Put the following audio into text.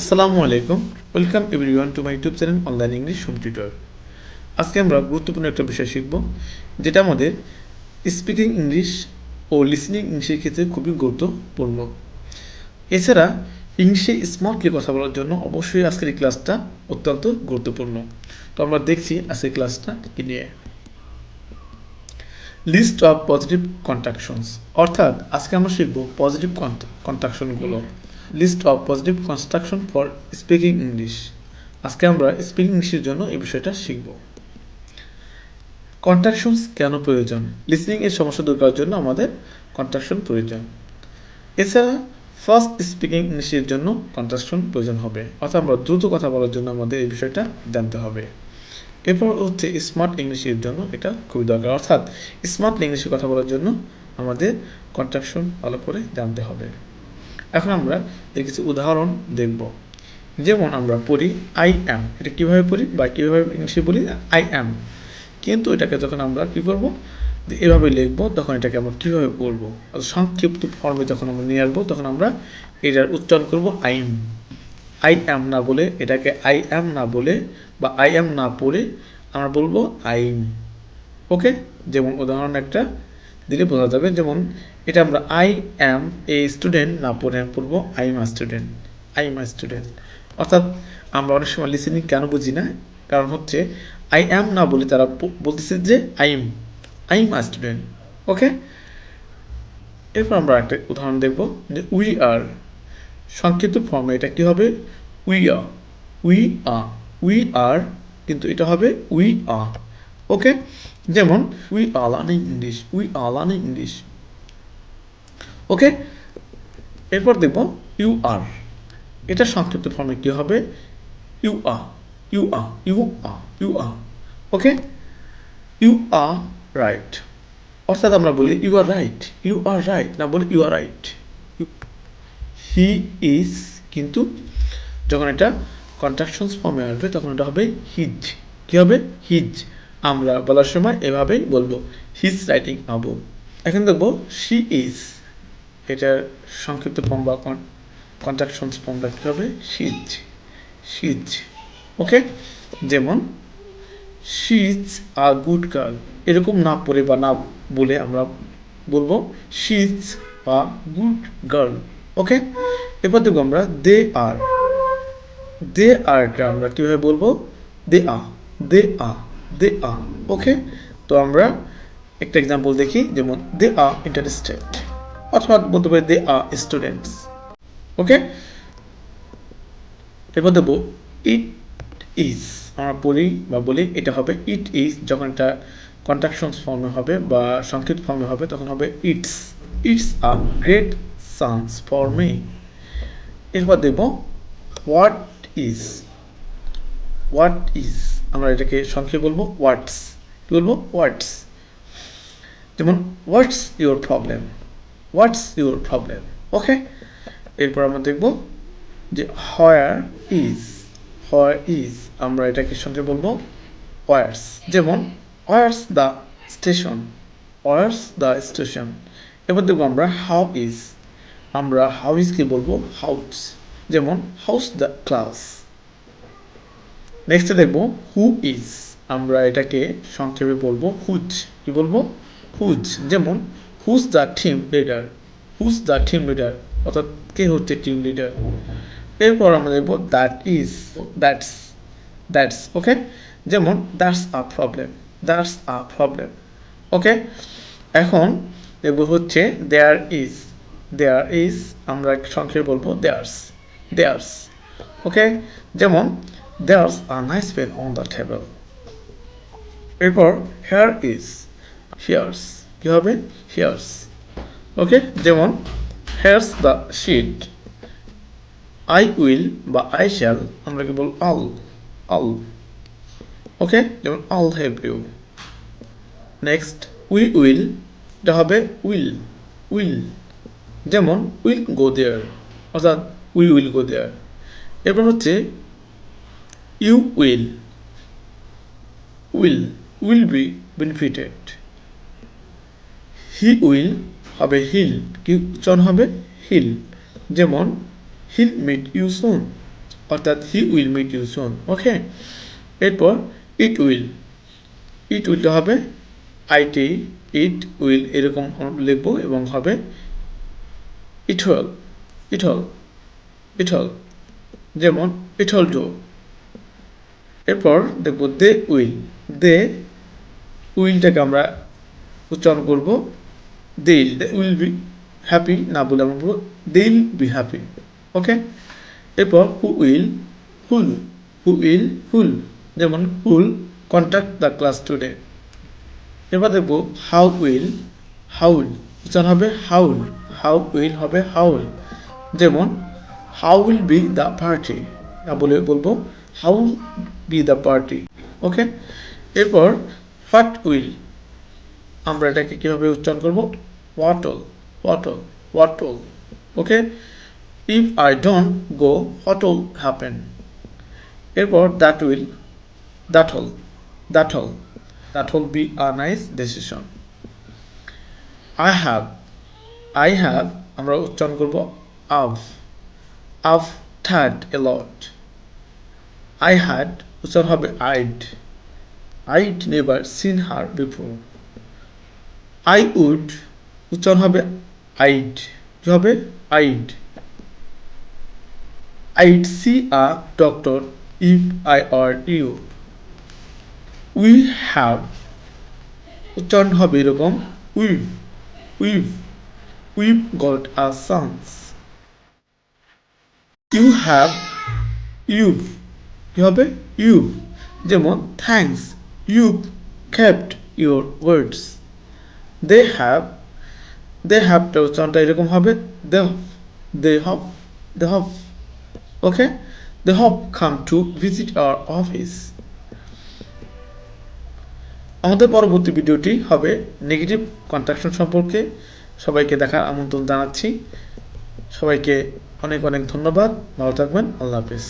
আসসালামু আলাইকুম। Welcome everyone to my YouTube channel online English home tutor আজকে আমরা গুরুত্বপূর্ণ একটা বিষয় শিখব, যেটা আমাদের স্পিকিং ইংলিশ ও লিসনিং ইংলিশের ক্ষেত্রে খুবই গুরুত্বপূর্ণ। এছাড়া ইংলিশে স্মার্টলি কথা বলার জন্য অবশ্যই আজকের এই ক্লাসটা অত্যন্ত গুরুত্বপূর্ণ। তো আমরা দেখছি আজকের ক্লাসটা কি নিয়ে। লিস্ট অফ পজিটিভ কন্ট্রাকশনস অর্থাৎ আজকে আমরা শিখব positive কন্ট্রাকশনগুলো list of positive construction for speaking English আজকে আমরা স্পিকিং ইংলিশের জন্য এই বিষয়টা শিখব। কন্ট্রাকশনস কেন প্রয়োজন? লিসনিং এর সমস্যা দূর করার জন্য আমাদের কন্ট্রাকশন প্রয়োজন। এছাড়া ফার্স্ট স্পিকিং ইংলিশের জন্য কন্ট্রাকশন প্রয়োজন হবে। অর্থাৎ আমরা দ্রুত কথা বলার জন্য আমাদের এই বিষয়টা জানতে হবে। এরপর হচ্ছে স্মার্ট ইংলিশের জন্য এটা খুবই দরকার। অর্থাৎ স্মার্ট ইংলিশে কথা বলার জন্য আমাদের কন্ট্রাকশন ভালো করে জানতে হবে। এখন আমরা এর কিছু উদাহরণ দেখব। যেমন আমরা পড়ি আই অ্যাম এটা কীভাবে পড়ি বা কীভাবে ইংলিশে বলি আই অ্যাম কিন্তু এটাকে যখন আমরা কী করব? এভাবে লিখব, তখন এটাকে আমরা কীভাবে পড়ব? সংক্ষিপ্ত ফর্মে যখন আমরা নিয়ে আসব, তখন আমরা এটার উচ্চারণ করব আইম আই অ্যাম না বলে এটাকে আই অ্যাম না বলে বা আই অ্যাম না পড়ে আমরা বলব আইম ওকে? যেমন উদাহরণ একটা দিলে বোঝা যাবে, যেমন এটা আমরা আই অ্যাম এ স্টুডেন্ট না পড়ে, পড়ব I am a student I am a student অর্থাৎ আমরা অনেক সময় লিসেনিং কেন বুঝি না? কারণ হচ্ছে আই অ্যাম না বলে তারা বলতেছে যে I am I am a student okay এরপর আমরা একটা উদাহরণ দেখব যে উই আর সংক্ষিপ্ত ফর্মে এটা কি হবে? We're we're we are কিন্তু এটা হবে উই আ ওকে যেমন we are learning English we are learning English okay এরপর দেখব ইউ আর এটা সংক্ষিপ্ত ফর্মে কি হবে? You're you're you're you're okay you're right অর্থাৎ আমরা বলি you are right you are right না বলি you are right he is কিন্তু যখন এটা কন্ট্রাকশনস ফর্মে আসবে, তখন এটা হবে হিজ কি হবে? হিজ আমরা বলার সময় এভাবেই বলব হিজ রাইটিং আবু এখন দেখব শি ইজ এটার সংক্ষিপ্ত ফর্ম বা কন্ট্রাকশনস ফর্মটা কী হবে সিজ সিজ ওকে যেমন শিজ আ গুড গার্ল এরকম না পড়ে বা না বলে আমরা বলব she's a good girl okay এরপর দেখব আমরা দে আর দে আরটা আমরা কীভাবে বলব? দে আ দে আ দে আ, ওকে? তো আমরা একটা এক্সাম্পল দেখি, যেমন দে আ ইন্টারেস্টেড অথবা বলতে পারি দে আ স্টুডেন্টস, ওকে? এরপর দেবো ইট ইজ, আমরা বলি বা বলি এটা হবে ইট ইজ, যখন এটা কন্ট্রাকশনস ফর্মে হবে বা সংক্ষিপ্ত ফর্মে হবে, তখন হবে it's it's a great chance for me. এরপর দেব হোয়াট ইজ হোয়াট ইজ আমরা এটাকে সংক্ষেপে বলব হোয়াটস কী বলব? ওয়ার্ডস যেমন what's your problem what's your problem okay এরপর আমরা দেখব যে হয়ার ইজ হয়ার ইজ আমরা এটাকে সঙ্গে বলব ওয়ার্স যেমন where's the station where's the station এবার দেখব আমরা হাউ ইজ আমরা হাউ ইজকে বলব? হাউস যেমন হাউস দ্য ক্লাস নেক্সটে দেখব হু ইজ আমরা এটাকে সংক্ষেপে বলব হুজ কি বলব? হুজ যেমন who's the team leader who's the team leader অর্থাৎ কে হচ্ছে টিম লিডার এরপর আমরা দেখব that is that's that's okay যেমন that's a problem that's a problem okay এখন দেখব হচ্ছে দেয়ার ইজ দেয়ার ইজ আমরা সংক্ষেপে বলব দেয়ার্স দেয়ার্স ওকে যেমন there's a nice pen on the table এরপর হেয়ার ইজ হিয়ার্স কী হবে হিয়ার্স ওকে যেমন here's the sheet I will বা আই শ্যাল আমরা কি বল আল আল ওকে যেমন I'll help you next we will এটা হবে উইল উইল যেমন উইল গো দেয়ার অর্থাৎ উই উইল গো দেয়ার এরপর হচ্ছে you will you'll you'll be benefited he will হবে হিল কি উচ্চারণ হবে? হিল যেমন হিল মিট ইউ সুন অর্থাৎ he will meet you soon okay এরপর ইট উইল ইট উইলটা হবে আইটি ইট উইল এরকম লিখব এবং হবে ইটল ইটল ইটল যেমন ইটল ডো এরপর দেখব দে উইল। দে উইলটাকে আমরা উচ্চারণ করব দিল। দে উইল বি হ্যাপি না বলে আমরা বলব দিল বি হ্যাপি। ওকে? এরপর who will who'll who will who'll যেমন who'll contact the class today. এবার দেখব হাউ উইল হাউল। উচ্চারণ হবে হাউল। হাউ উইল হবে হাউল। যেমন how will be the party. না বলে বলব how be the party okay এরপর হোয়াট উইল আমরা এটাকে কীভাবে উচ্চারণ করব? What'll what'll what'll okay if I don't go what will happen এরপর that will that'll that'll that'll be a nice decision I have I have আমরা উচ্চারণ করব I've I've had a lot I had উচ্চারণ হবে I'd I'd never seen her before I would উচ্চারণ হবে I'd কি হবে? I'd I'd see a doctor if I R you we have উচ্চারণ হবে এরকম we've we've we've got a chance you have you কি হবে? ইউ যেমন thanks you kept your words they have they হ্যাভটা উচ্চারণটা এরকম হবে they they've they've okay they've come to visit our office আমাদের পরবর্তী ভিডিওটি হবে নেগেটিভ কন্ট্রাকশন সম্পর্কে। সবাইকে দেখার আমন্ত্রণ জানাচ্ছি। সবাইকে অনেক অনেক ধন্যবাদ। ভালো থাকবেন। আল্লাহ হাফিজ।